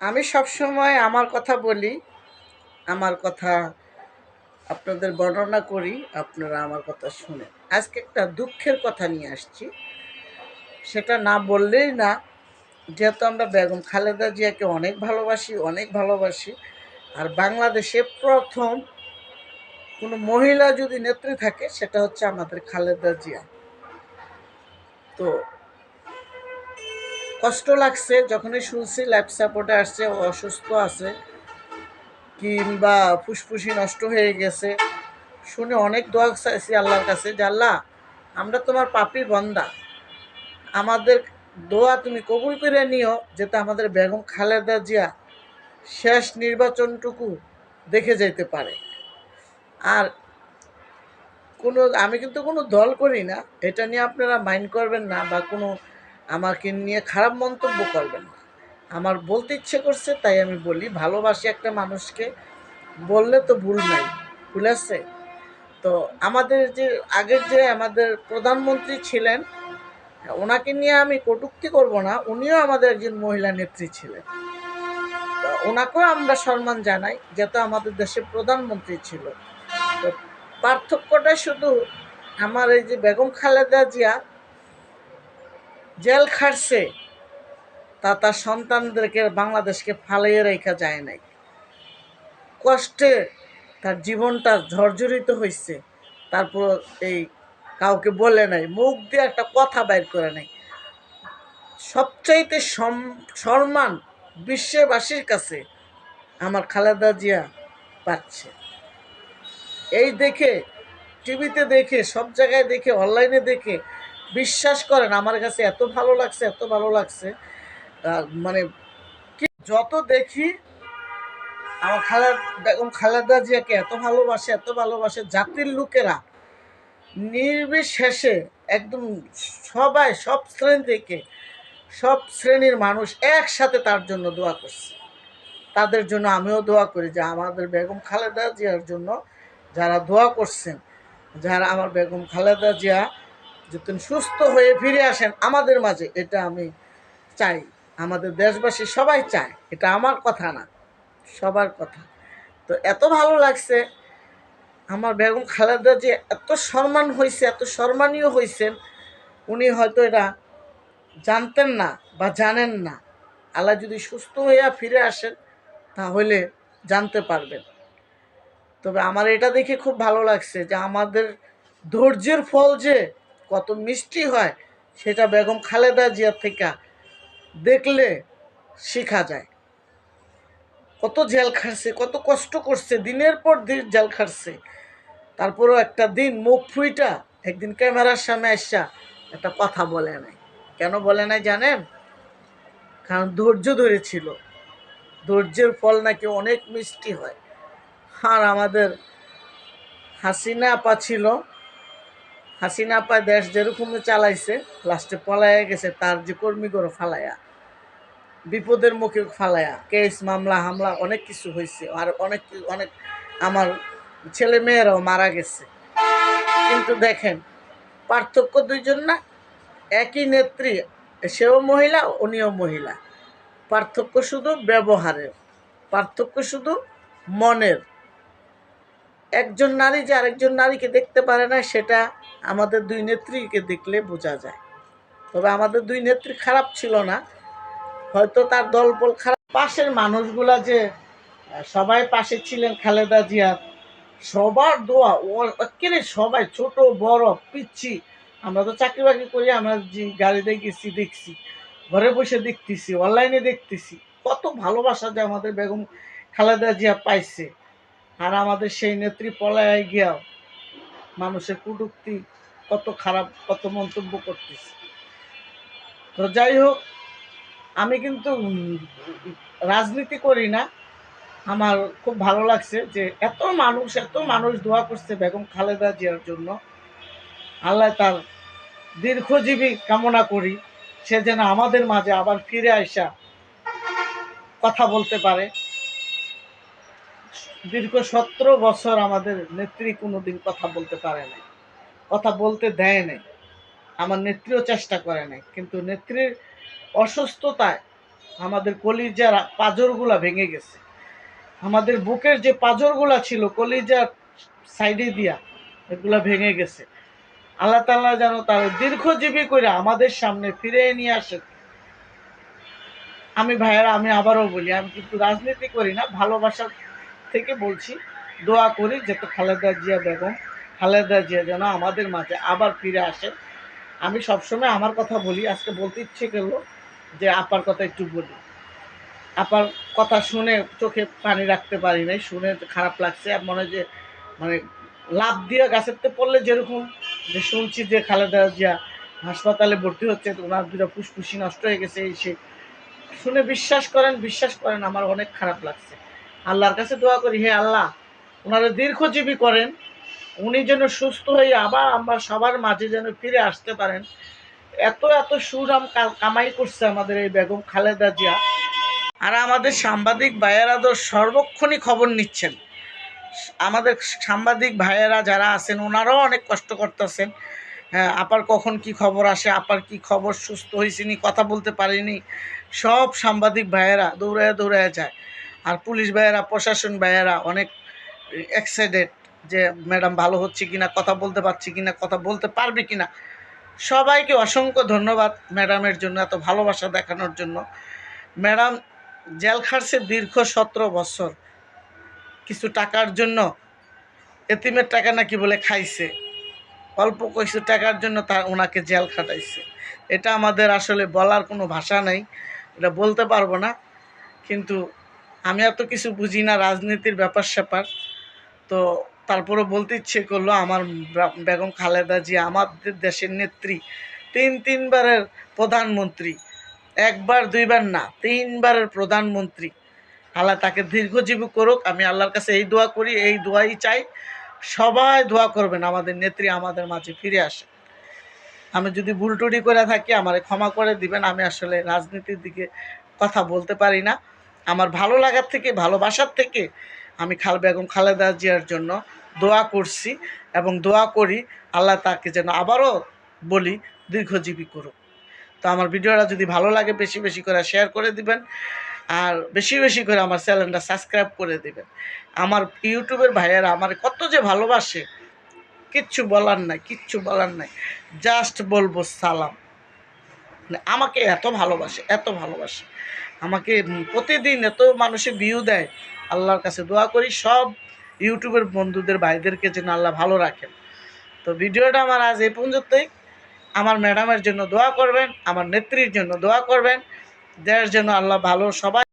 আমি সবসময় আমার কথা বলি, আমার কথা আপনাদের বর্ণনা করি, আপনারা আমার কথা শুনেন। আজকে একটা দুঃখের কথা নিয়ে আসছি। সেটা না বললেই না, যেহেতু আমরা বেগম খালেদা জিয়াকে অনেক ভালোবাসি অনেক ভালোবাসি, আর বাংলাদেশে প্রথম কোনো মহিলা যদি নেত্রী থাকে, সেটা হচ্ছে আমাদের খালেদা জিয়া। তো কষ্ট লাগছে, যখনই শুনছি লাইফ সাপোর্টে আসছে অসুস্থ আছে, কিংবা ফুসফুসি নষ্ট হয়ে গেছে, শুনে অনেক দোয়া চাইছি আল্লাহর কাছে যে, আল্লাহ, আমরা তোমার পাপি বন্দা। আমাদের দোয়া তুমি কবুল করে নিও, যাতে আমাদের বেগম খালেদা জিয়া শেষ নির্বাচনটুকু দেখে যেতে পারে। আর কোনো, আমি কিন্তু কোনো দল করি না, এটা নিয়ে আপনারা মাইন্ড করবেন না বা কোনো আমাকে নিয়ে খারাপ মন্তব্য করবেন না। আমার বলতে ইচ্ছে করছে, তাই আমি বলি, ভালোবাসি একটা মানুষকে, বললে তো ভুল নাই, ভুল আছে। তো আমাদের যে, আগের যে আমাদের প্রধানমন্ত্রী ছিলেন, ওনাকে নিয়ে আমি কটূক্তি করব না, উনিও আমাদের একজন মহিলা নেত্রী ছিলেন। ওনাকেও আমরা সম্মান জানাই, যেহেতু আমাদের দেশের প্রধানমন্ত্রী ছিল। তো পার্থক্যটা শুধু আমার এই যে বেগম খালেদা জিয়া জেল খাটছে, তা তার সন্তানদেরকে বাংলাদেশকে ফালাইয়ে রেখা যায় নাই। কষ্টে তার জীবনটা ঝরঝরিত হয়েছে তারপর এই কাউকে বলে নাই, মুখ দিয়ে একটা কথা বাইর করে নাই। সবচাইতে সম- সম্মান বিশ্ববাসীর কাছে আমার খালেদা জিয়া পাচ্ছে। এই দেখে, টিভিতে দেখে, সব জায়গায় দেখে, অনলাইনে দেখে বিশ্বাস করেন, আমার কাছে এত ভালো লাগছে, এত ভালো লাগছে। মানে যত দেখি, আমার খালেদ, বেগম খালেদা জিয়াকে এত ভালোবাসে এত ভালোবাসে, জাতির লোকেরা নির্বিশেষে একদম সবাই, সব শ্রেণি থেকে, সব শ্রেণির মানুষ একসাথে তার জন্য দোয়া করছে। তাদের জন্য আমিও দোয়া করি যে আমাদের বেগম খালেদা জিয়ার জন্য যারা দোয়া করছেন, যারা আমার বেগম খালেদা জিয়া যতদিন সুস্থ হয়ে ফিরে আসেন আমাদের মাঝে, এটা আমি চাই। আমাদের দেশবাসী সবাই চায়, এটা আমার কথা না, সবার কথা। তো এত ভালো লাগছে, আমার বেগম খালেদা যে এত সম্মান হয়েছে এত সম্মানীয় হয়েছেন উনি হয়তো এটা জানতেন না বা জানেন না। আল্লাহ যদি সুস্থ হইয়া ফিরে আসেন, তাহলে জানতে পারবেন। তবে আমার এটা দেখে খুব ভালো লাগছে যে আমাদের ধৈর্যের ফল যে কত মিষ্টি হয় সেটা বেগম খালেদা জিয়া থেকে দেখলে শিখা যায়। কত জেল খাটছে, কত কষ্ট করছে, দিনের পর দিন জেল খাটছে। তারপরেও একটা দিন মুখ ফুইটা, একদিন ক্যামেরার সামনে আসা, একটা কথা বলে নাই। কেন বলে নাই জানেন? কারণ ধৈর্য ধরেছিল। ধৈর্যের ফল নাকি অনেক মিষ্টি হয়। আর আমাদের হাসিনা আপা ছিল হাসিনা আপা দেশ যেরকম চালাইছে লাস্টে পলাইয়া গেছে, তার যে কর্মীগুলো ফালাইয়া, বিপদের মুখে ফালাইয়া কেস মামলা, হামলা, অনেক কিছু হয়েছে আর অনেক অনেক আমার ছেলে মেয়েরাও মারা গেছে। কিন্তু দেখেন, পার্থক্য দুইজন না, একই নেত্রী, সেও মহিলা, উনিও মহিলা। পার্থক্য শুধু ব্যবহারের, পার্থক্য শুধু মনের। একজন নারী যে আরেকজন নারীকে দেখতে পারে না, সেটা আমাদের দুই নেত্রীকে দেখলে বোঝা যায়। তবে আমাদের দুই নেত্রী খারাপ ছিল না। হয়তো তার দলবল খারাপ। পাশের মানুষগুলা যে সবাই পাশে ছিলেন খালেদা জিয়া, সবার দোয়া ও সবাই, ছোট, বড়, পিচ্ছি। আমরা তো চাকরি বাকরি করি, আমরা যে গাড়িতে গেছি দেখছি। ঘরে বসে দেখতেছি অনলাইনে দেখতেছি। কত ভালোবাসা যে আমাদের বেগম খালেদা জিয়া পাইছে। আর আমাদের সেই নেত্রী পলায় গিয়াও মানুষের কুটুক্তি কত খারাপ, কত মন্তব্য করতেছে। তো যাই হোক, আমি কিন্তু রাজনীতি করি না। আমার খুব ভালো লাগছে যে এত মানুষ এত মানুষ দোয়া করছে বেগম খালেদা জিয়ার জন্য। আল্লাহ তার দীর্ঘজীবী কামনা করি, সে যেন আমাদের মাঝে আবার ফিরে আসা কথা বলতে পারে। দীর্ঘ সতেরো বছর আমাদের নেত্রী কোনোদিন কথা বলতে পারে নাই, কথা বলতে দেয় নাই, আমার নেত্রীও চেষ্টা করে নাই, কিন্তু নেত্রীর অসুস্থতায় আমাদের কলিজার পাঁজরগুলা ভেঙে গেছে। আমাদের বুকের যে পাঁজরগুলা ছিল, কলিজার সাইডে দিয়া এগুলা ভেঙে গেছে। আল্লাহ তাআলা যেন তার দীর্ঘজীবী করে আমাদের সামনে ফিরে নিয়ে আসে। আমি ভাইয়েরা, আমি আবারও বলি, আমি কিন্তু রাজনীতি করি না, ভালোবাসা থেকে বলছি, দোয়া করি যাতে খালেদা জিয়া বেগম খালেদা জিয়া যেন আমাদের মাঝে আবার ফিরে আসে। আমি সবসময় আমার কথা বলি, আজকে বলতে ইচ্ছে করল যে আপার কথা একটু বলি। আপার কথা শুনে চোখে পানি রাখতে পারি নাই, শুনে খারাপ লাগছে মনে যে মানে লাভ দিয়ে গাছেরতে পড়লে যেরকম, যে শুনছি যে খালেদা জিয়া হাসপাতালে ভর্তি হচ্ছে ওনার দুটো ফুসফুসি নষ্ট হয়ে গেছে, এই সে শুনে বিশ্বাস করেন বিশ্বাস করেন, আমার অনেক খারাপ লাগছে। আল্লাহর কাছে দোয়া করি, হে আল্লাহ, ওনারা দীর্ঘজীবী করেন, উনি যেন সুস্থ হয়ে আবার আমরা সবার মাঝে যেন ফিরে আসতে পারেন। এত এত সুরাম কামাই করছে আমাদের এই বেগম খালেদা জিয়া। আর আমাদের সাংবাদিক ভাইয়েরা তো সর্বক্ষণই খবর নিচ্ছেন। আমাদের সাংবাদিক ভাইয়েরা যারা আছেন, ওনারাও অনেক কষ্ট করতেছেন। হ্যাঁ আপার কখন কি খবর আসে, আপার কি খবর, সুস্থ হয়েছিনি কথা বলতে পারিনি। সব সাংবাদিক ভাইয়েরা দৌড়ায় দৌড়ায় যায়। আর পুলিশ ভাইয়েরা, প্রশাসন ভাইয়েরা অনেক এক্সাইটেড যে ম্যাডাম ভালো হচ্ছে কিনা, কথা বলতে পারছি কিনা, কথা বলতে পারবে কিনা। সবাইকে অসংখ্য ধন্যবাদ ম্যাডামের জন্য এত ভালোবাসা দেখানোর জন্য। ম্যাডাম জেল খাটছে দীর্ঘ সতেরো বছর। কিছু টাকার জন্য এতিমের টাকা নাকি বলে খাইছে। অল্প কিছু টাকার জন্য তার ওনাকে জেল খাটাইছে। এটা আমাদের আসলে বলার কোনো ভাষা নেই। এটা বলতে পারব না। কিন্তু আমি এত কিছু বুঝি না, রাজনীতির ব্যাপার স্যাপার। তো তারপরে বলতে ইচ্ছে করল আমার বেগম খালেদা জি আমাদের দেশের নেত্রী, তিন তিনবারের প্রধানমন্ত্রী, একবার দুইবার না, তিনবারের প্রধানমন্ত্রী। আল্লাহ তাকে দীর্ঘজীবী করুক, আমি আল্লাহর কাছে এই দোয়া করি, এই দোয়াই চাই। সবাই দোয়া করবেন, আমাদের নেত্রী আমাদের মাঝে ফিরে আসে। আমি যদি ভুলটুটি করে থাকি, আমারে ক্ষমা করে দিবেন, আমি আসলে রাজনীতির দিকে কথা বলতে পারি না। আমার ভালো লাগার থেকে, ভালোবাসার থেকে আমি খাল বেগম খালেদা জিয়ার জন্য দোয়া করছি এবং দোয়া করি আল্লাহ তাকে যেন আবারও বলি, দীর্ঘজীবী করুক। তো আমার ভিডিওটা যদি ভালো লাগে, বেশি বেশি করে শেয়ার করে দিবেন আর বেশি বেশি করে আমার চ্যানেলটা সাবস্ক্রাইব করে দিবেন। আমার ইউটিউবের ভাইয়েরা আমার কত যে ভালোবাসে, কিচ্ছু বলার নাই, কিচ্ছু বলার নাই জাস্ট বলব সালাম। মানে আমাকে এত ভালোবাসে এত ভালোবাসে। আমাকে প্রতিদিন এত মানুষে ভিউ দেয়, আল্লাহর কাছে দোয়া করি, সব ইউটিউবের বন্ধুদের, ভাইদেরকে যেন আল্লাহ ভালো রাখেন। তো ভিডিওটা আমার আজ এই পর্যন্তই। আমার ম্যাডামের জন্য দোয়া করবেন, আমার নেত্রীর জন্য দোয়া করবেন। দেশ যেন আল্লাহ ভালো, সবাই